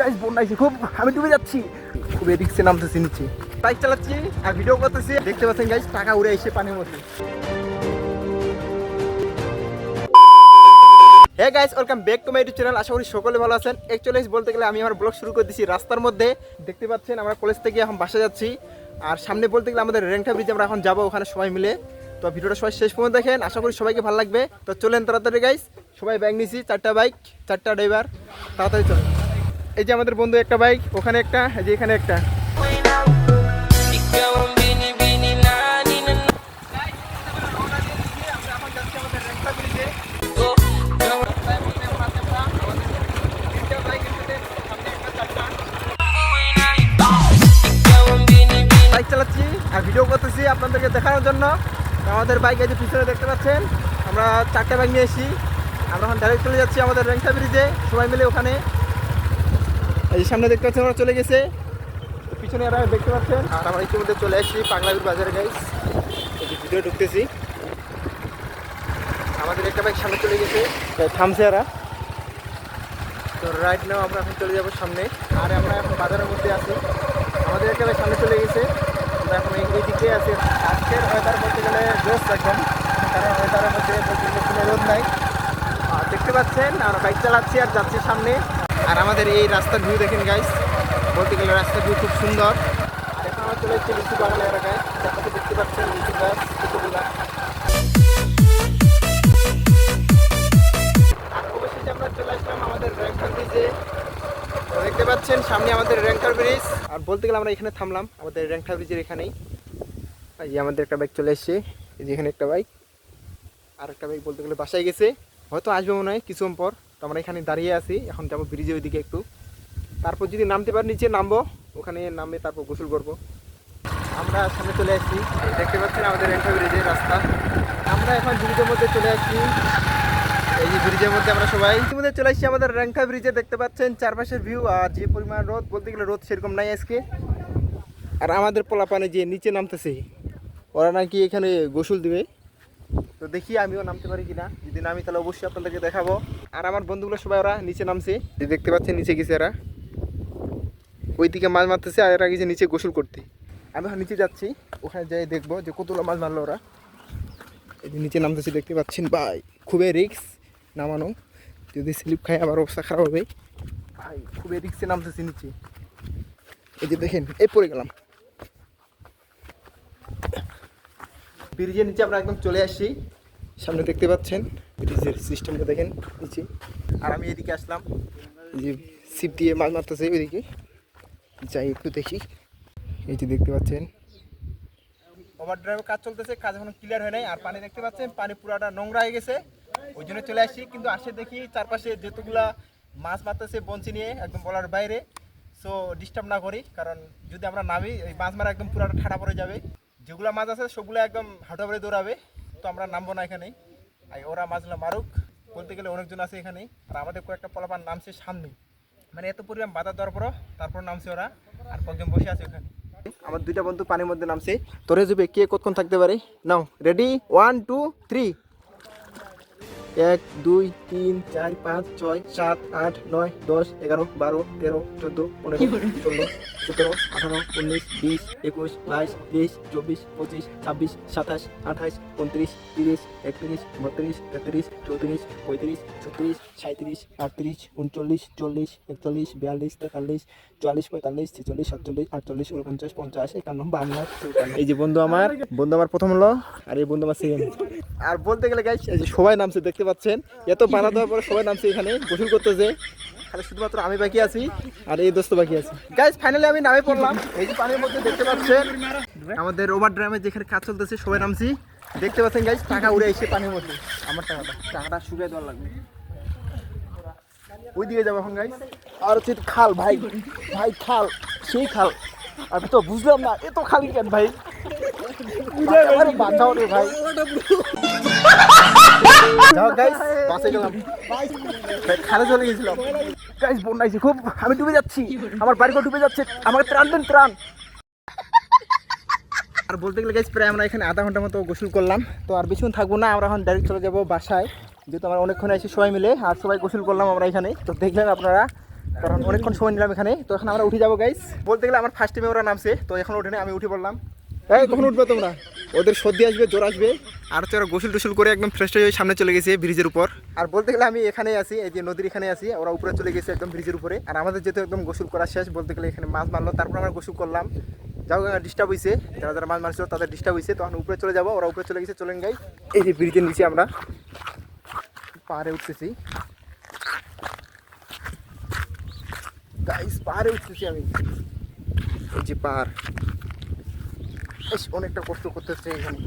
Guys বন্যা এসে খুব আমি ডুবে যাচ্ছি। খুব এদিকছে নামতেছি নিচে। বাইক চালাচ্ছি আর ভিডিও করতেছি। দেখতে পাচ্ছেন গাইস টাকা উড়ে এসে পানির মধ্যে। Hey guys welcome back to my YouTube channel আশা করি সকলে ভালো আছেন। অ্যাকচুয়ালি বলতে গেলে আমি আমার ব্লগ শুরু করে দিয়েছি রাস্তার মধ্যে। দেখতে পাচ্ছেন, আমরা কলেজ থেকে এখন বাসা যাচ্ছি। আর সামনে বলতে গেলে আমাদের রেংটা ব্রিজে আমরা এখন যাব ওখানে সবাই মিলে। তো ভিডিওটা সবাই শেষ পর্যন্ত দেখেন। আশা করি সবাইকে ভালো লাগবে। তো চলেন তাড়াতাড়ি গাইস সবাই বাইক নিয়েছি চারটা বাইক চারটা ড্রাইভার তাড়াতাড়ি চলেন। এই যে আমাদের বন্ধু একটা বাইক, ওখানে একটা, এই যে এখানে একটা। বাইক চালাচ্ছি আর ভিডিও করতেছি আপনাদেরকে দেখানোর জন্য। আমাদের বাইক এই পিছনে দেখতে পাচ্ছেন, আমরা চারটে বাইক নিয়ে এসেছি। আমরা এখন ডাইরেক্ট চলে যাচ্ছি আমাদের রেংটা ব্রিজে। সবাই মিলে ওখানে এই সামনে দেখতে পাচ্ছেন আমরা চলে গেছে। পিছনে এরা দেখতে পাচ্ছেন। আর আমরা ইতিমধ্যে চলে আসছি পাগলাবির বাজারে গাইস ভিডিও ঢুকতেছি। আমাদের একটা বাইক সামনে চলে গেছে। থামছে এরা। তো রাইট নাও আমরা এখন চলে যাব সামনে। আর আমরা এখন বাজারের মধ্যে আছি। আমাদের একটা বাইক সামনে চলে গেছে। আমরা এখন এই দিকে আছি। আজকের ওয়েদার বলতে গেলে জোস একদম কারণ ওয়েদারের মধ্যে রোদ নাই। আর দেখতে পাচ্ছেন, আমরা বাইক চালাচ্ছি আর যাচ্ছি সামনে। আর আমাদের এই রাস্তার ভিউ দেখেন গাইস বলতে গেলে রাস্তার ভিউ খুব সুন্দর। এখন আমরা চলে এসেছি লিচু বাগান এলাকায়। দেখতে পাচ্ছেন লিচু গাছ আমরা চলে আসলাম আমাদের র্যাঙ্কার ব্রিজে দেখতে পাচ্ছেন, সামনে আমাদের র্যাঙ্কার ব্রিজ আর বলতে গেলে আমরা এখানে থামলাম, আমাদের র্যাঙ্কার ব্রিজের এখানেই। এই আমাদের একটা বাইক চলে এসছে, এই যে এখানে একটা বাইক আর একটা বাইক বলতে গেলে বাসায় গেছে। হয়তো আসবে মনে হয়, কিছুক্ষণ পর। তো আমরা এখানে দাঁড়িয়ে আছি, এখন যাব ব্রিজের ওইদিকে একটু। তারপর যদি নামতে পারি, নিচে নামবো, ওখানে নামে তারপর গোসল করব। আমরা সামনে চলে আসছি দেখতে পাচ্ছেন আমাদের র্যাঙ্কার ব্রিজের রাস্তা। আমরা এখন ব্রিজের মধ্যে চলে আসছি। এই যে ব্রিজের মধ্যে আমরা সবাই ইতিমধ্যে চলে আসছি, আমাদের র্যাঙ্কা ব্রিজে দেখতে পাচ্ছেন, চারপাশের ভিউ আর যে পরিমাণ রোদ, বলতে গেলে রোদ সেরকম নাই আজকে। আর আমাদের পোলাপানে যে নিচে নামতেছে, ওরা নাকি এখানে গোসল দিবে। তো দেখি আমিও নামতে পারি কিনা। যদি নামি, তাহলে অবশ্যই আপনাদেরকে দেখাবো। আর আমার বন্ধুগুলো সবাই ওরা নিচে নামছে। দেখতে পাচ্ছেন, নিচে গেছে এরা। ওইদিকে মাছ মারতেছে আর এরা গেছে নিচে গোসল করতে। আমি নিচে যাচ্ছি, ওখানে যাই দেখব যে কতগুলো মাছ মারলো ওরা। এই যে নিচে নামতেছে, দেখতে পাচ্ছেন ভাই, খুবই রিক্স নামানো। যদি স্লিপ খায় আবার অবস্থা খারাপ হবে। ভাই, খুবই রিক্সে নামতেছে নিচে। এই যে দেখেন, এই পড়ে গেলাম। ব্রিজের নিচে আমরা একদম চলে আসছি। সামনে দেখতে পাচ্ছেন ব্রিজের সিস্টেমটা দেখেন, নিচে। আর আমি এদিকে আসলাম। যে সিপ দিয়ে মাছ মারতেছে ওইদিকে যাই একটু দেখি। এই যে দেখতে পাচ্ছেন। ওভার ড্রাইভের কাজ চলতেছে, কাজ এখনও ক্লিয়ার হয় নাই। আর পানি দেখতে পাচ্ছেন, পানি পুরাটা নোংরা হয়ে গেছে। ওই জন্য চলে আসছি, কিন্তু আসে দেখি চারপাশে যতগুলা মাছ মারতেছে বঞ্চি নিয়ে, একদম বলার বাইরে। সো ডিস্টার্ব না করি, কারণ যদি আমরা নামি, এই মাছ মারা একদম পুরাটা ঠাড়া পড়ে যাবে। যেগুলো মাছ আছে, সবগুলো একদম হাঁটা পরে দৌড়াবে। তো আমরা নামবো না এখানেই। ওরা মাছগুলো মারুক। বলতে গেলে অনেকজন আছে এখানে আর আমাদের কয়েকটা পলাপান নামছে সামনে মানে এত পরিমাণ বাধা দেওয়ার পরও তারপর নামছে ওরা। আর কয়েকজন বসে আছে ওখানে। আমার দুইটা বন্ধু পানির মধ্যে নামছে। তোরে যাবে কে কতক্ষণ থাকতে পারে? Now ready one two three এক, দুই, তিন, চার, পাঁচ, ছয়, সাত, আট, নয়, দশ, এগারো, বারো, তেরো, চোদ্দ, পনেরো, ষোলো, সতেরো, আঠারো, উনিশ, বিশ, একুশ, বাইশ, তেইশ, চব্বিশ, পঁচিশ, ছাব্বিশ, সাতাশ, আঠাশ, উনত্রিশ, তিরিশ, একত্রিশ, বত্রিশ, তেত্রিশ, চৌত্রিশ, পঁয়ত্রিশ, ছত্রিশ সাঁত্রিশ আটত্রিশ, উনচল্লিশ, চল্লিশ, একচল্লিশ, বিয়াল্লিশ, তেতাল্লিশ, চুয়াল্লিশ, পঁয়তাল্লিশ, ছেচল্লিশ, সাতচল্লিশ, আটচল্লিশ, উনপঞ্চাশ, পঞ্চাশ, একান্ন চৌকান্ন। এই যে বন্ধু আমার বন্ধু আমার প্রথম হলো, আর এই বন্ধু আমার সেকেন্ড আর বলতে গেলে গাইস এই যে সবাই নামছে, দেখতে পাচ্ছেন? এত বানা দেওয়ার পরে সবাই নামছে এখানে, গোসল করতেছে। খালি শুধুমাত্র আমি বাকি আছি আর এই দোস্ত বাকি আছে। গাইস ফাইনালি আমি নামে পড়লাম। এই যে পানির মধ্যে দেখতে পাচ্ছেন, আমাদের ওভার ড্রামে যেখানে কাজ চলতেছে, সবাই নামছি। দেখতে পাচ্ছেন গাইস টাকা উড়ে এসে পানির মধ্যে। আমার টাকাটা টাকাটা শুকিয়ে দেওয়ার লাগবে। ওই দিকে যাব এখন গাইস আর হচ্ছে খাল, ভাই ভাই, খাল, সেই খাল। আমি তো বুঝলাম না, এত খালি কেন ভাই? রে ভাই। খালে চলে গেছিলাম। গাইস বন্যা খুব, আমি ডুবে যাচ্ছি। আমার বাড়ি ডুবে যাচ্ছে, আমাকে ত্রাণ দেন, ত্রাণ। আর বলতে গেলে গাইস প্রায় আমরা এখানে আধা ঘণ্টা মতো গোসল করলাম। তো আর বেশিক্ষণ থাকব না, আমরা এখন ডাইরেক্ট চলে যাব বাসায়। যেহেতু আমরা অনেকক্ষণ আছি সবাই মিলে, আর সবাই গোসল করলাম আমরা এখানে। তো দেখলেন আপনারা, কারণ অনেকক্ষণ সময় নিলাম এখানে। তো এখন আমরা উঠে যাব গাইস বলতে গেলে, আমার ফার্স্ট টাইমে ওরা নামছে। তো এখন উঠে আমি উঠে পড়লাম। এই কখন উঠবে তোমরা? ওদের সর্দি আসবে জ্বর আসবে। আর তো ওরা গোসল টোসল করে একদম ফ্রেশ হয়ে সামনে চলে গেছে ব্রিজের উপর। আর বলতে গেলে আমি এখানেই আছি এই যে নদীর এখানে আছি ওরা উপরে চলে গেছে একদম ব্রিজের উপরে। আর আমাদের যেহেতু একদম গোসল করা শেষ বলতে গেলে এখানে মাছ মারলো তারপর আমরা গোসল করলাম। যাও ডিস্টার্ব হয়েছে যারা যারা মাছ মারছিল তাদের ডিস্টার্ব হয়েছে তখন উপরে চলে যাব ওরা উপরে চলে গেছে চলেন গাই। এই যে ব্রিজের নিচে আমরা পাহাড়ে উঠতেছি। গাইস পাহাড়ে উঠতেছি আমি। এই যে পাহাড়। বেশ অনেকটা কষ্ট করতে হচ্ছে এখানে।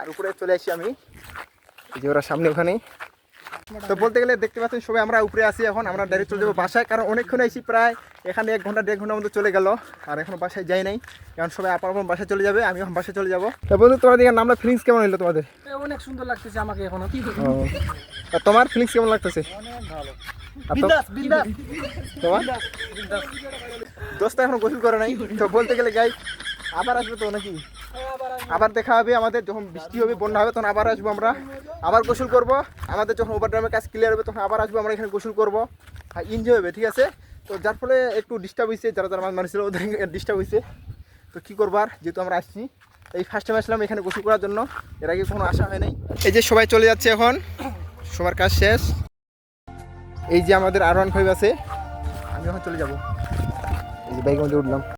আর উপরে চলে আসি আমি। এই যে ওরা সামনে ওখানে। তো বলতে গেলে দেখতে পাচ্ছেন সবাই আমরা উপরে আসি এখন আমরা ডাইরেক্ট চলে যাব বাসায় কারণ অনেকক্ষণ আসি প্রায় এখানে এক ঘণ্টা দেড় ঘণ্টার মতো চলে গেল আর এখন বাসায় যাই নাই কারণ সবাই আপন আপন বাসায় চলে যাবে আমি এখন বাসায় চলে যাব। তো বন্ধু তোমার দিকে নামটা ফিলিংস কেমন হলো তোমাদের? অনেক সুন্দর লাগতেছে আমাকে এখনও। কি আর তোমার ফিলিংস কেমন লাগতেছে। তোমার? দোস্ত এখন গোসল করে নাই। তো বলতে গেলে গাই আবার আসবে তো নাকি? আবার দেখা হবে আমাদের, যখন বৃষ্টি হবে, বন্যা হবে, তখন আবার আসব আমরা। আবার গোসল করব। আমাদের যখন ওভারড্রামের কাজ ক্লিয়ার হবে, তখন আবার আসব, আমরা এখানে গোসল করব। আর এনজয় হবে, ঠিক আছে? তো যার ফলে একটু ডিস্টার্ব হয়েছে যারা যারা মাছ মারছিল ওদের ডিস্টার্ব হয়েছে তো কী করবার যেহেতু আমরা আসছি, এই ফার্স্ট টাইম আসলাম এখানে গোসল করার জন্য। এর আগে কোনো আসা হয় নাই। এই যে সবাই চলে যাচ্ছে এখন। সবার কাজ শেষ। এই যে আমাদের আর ওয়ান ফাইভ আছে আমি এখন চলে যাব। এই যে বাইকের মধ্যে উঠলাম